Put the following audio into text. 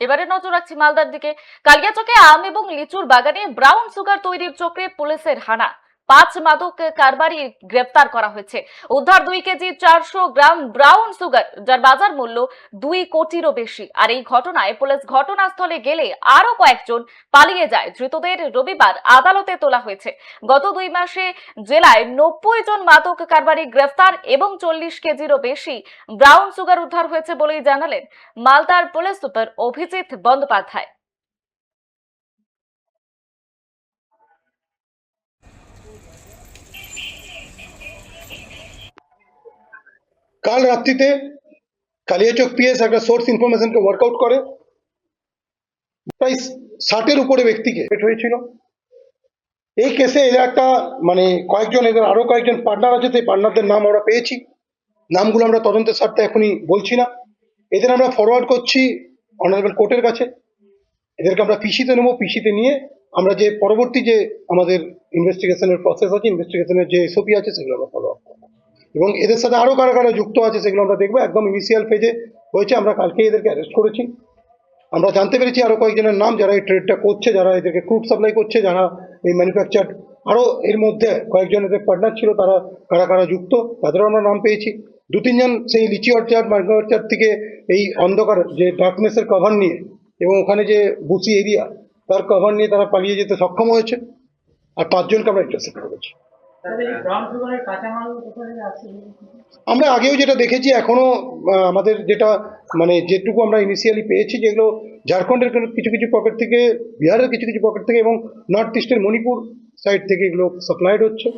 এবারে নজর রাখছি মালদার দিকে। কালিয়াচকে আম এবং লিচুর বাগানে ব্রাউন সুগার তৈরির চক্রে পুলিশের হানা। পাঁচ মাদক কারবারি গ্রেফতার করা হয়েছে। উদ্ধার দুই কেজি চারশো গ্রাম ব্রাউন সুগার, যার বাজার মূল্য দুই কোটিরও বেশি। আর এই ঘটনায় পুলিশ ঘটনাস্থলে গেলে আরও কয়েকজন পালিয়ে যায়। ধৃতদের রবিবার আদালতে তোলা হয়েছে। গত দুই মাসে জেলায় নব্বই জন মাদক কারবারি গ্রেফতার এবং চল্লিশ কেজিরও বেশি ব্রাউন সুগার উদ্ধার হয়েছে বলেই জানালেন মালদার পুলিশ সুপার অভিজিৎ বন্দ্যোপাধ্যায়। কাল রাত্রিতে কালিয়াচক পিএস একটা সোর্স ইনফরমেশনকে ওয়ার্কআউট করে। প্রায় ষাটের উপরে ব্যক্তিকে হয়েছিল। এই কেসে এরা একটা মানে কয়েকজন এদের আরও কয়েকজন পার্টনার আছে, সেই পার্টনারদের নাম আমরা পেয়েছি। নামগুলো আমরা তদন্তের স্বার্থে এখনই বলছি না। এদের আমরা ফরওয়ার্ড করছি অনারেবল কোর্টের কাছে। এদেরকে আমরা পিসিতে নেব। পিসিতে নিয়ে আমরা যে পরবর্তী যে আমাদের ইনভেস্টিগেশনের প্রসেস আছে ইনভেস্টিগেশনের যে এসওপি আছে, সেগুলো আমরা ফলো এবং এদের সাথে আরও কারা কারা যুক্ত আছে সেগুলো আমরা দেখব। একদম ইনিশিয়াল ফেজে হয়েছে, আমরা কালকে এদেরকে অ্যারেস্ট করেছি। আমরা জানতে পেরেছি আরও কয়েকজনের নাম যারা এই ট্রেডটা করছে, যারা এদেরকে ক্রুড সাপ্লাই করছে, যারা এই ম্যানুফ্যাকচার আরও এর মধ্যে কয়েকজন এদের পার্টনার ছিল, তারা কারা কারা যুক্ত, তাদেরও আমরা নাম পেয়েছি। দু তিনজন সেই লিচি অর্চার্ড মার্গা অর্চার্ড থেকে এই অন্ধকার যে ডার্কনেসের কভার নিয়ে এবং ওখানে যে বুসি এরিয়া তার কভার নিয়ে তারা পালিয়ে যেতে সক্ষম হয়েছে। আর পাঁচজনকে আমরা ইন্টারসেপ্ট করেছি। আমরা আগেও যেটা দেখেছি, এখনও আমাদের যেটা মানে যেটুকু আমরা ইনিশিয়ালি পেয়েছি, যেগুলো ঝাড়খণ্ডের কিছু কিছু পকেট থেকে, বিহারের কিছু কিছু পকেট থেকে এবং নর্থ ইস্টের মণিপুর সাইড থেকে এগুলো সাপ্লাইড হচ্ছে।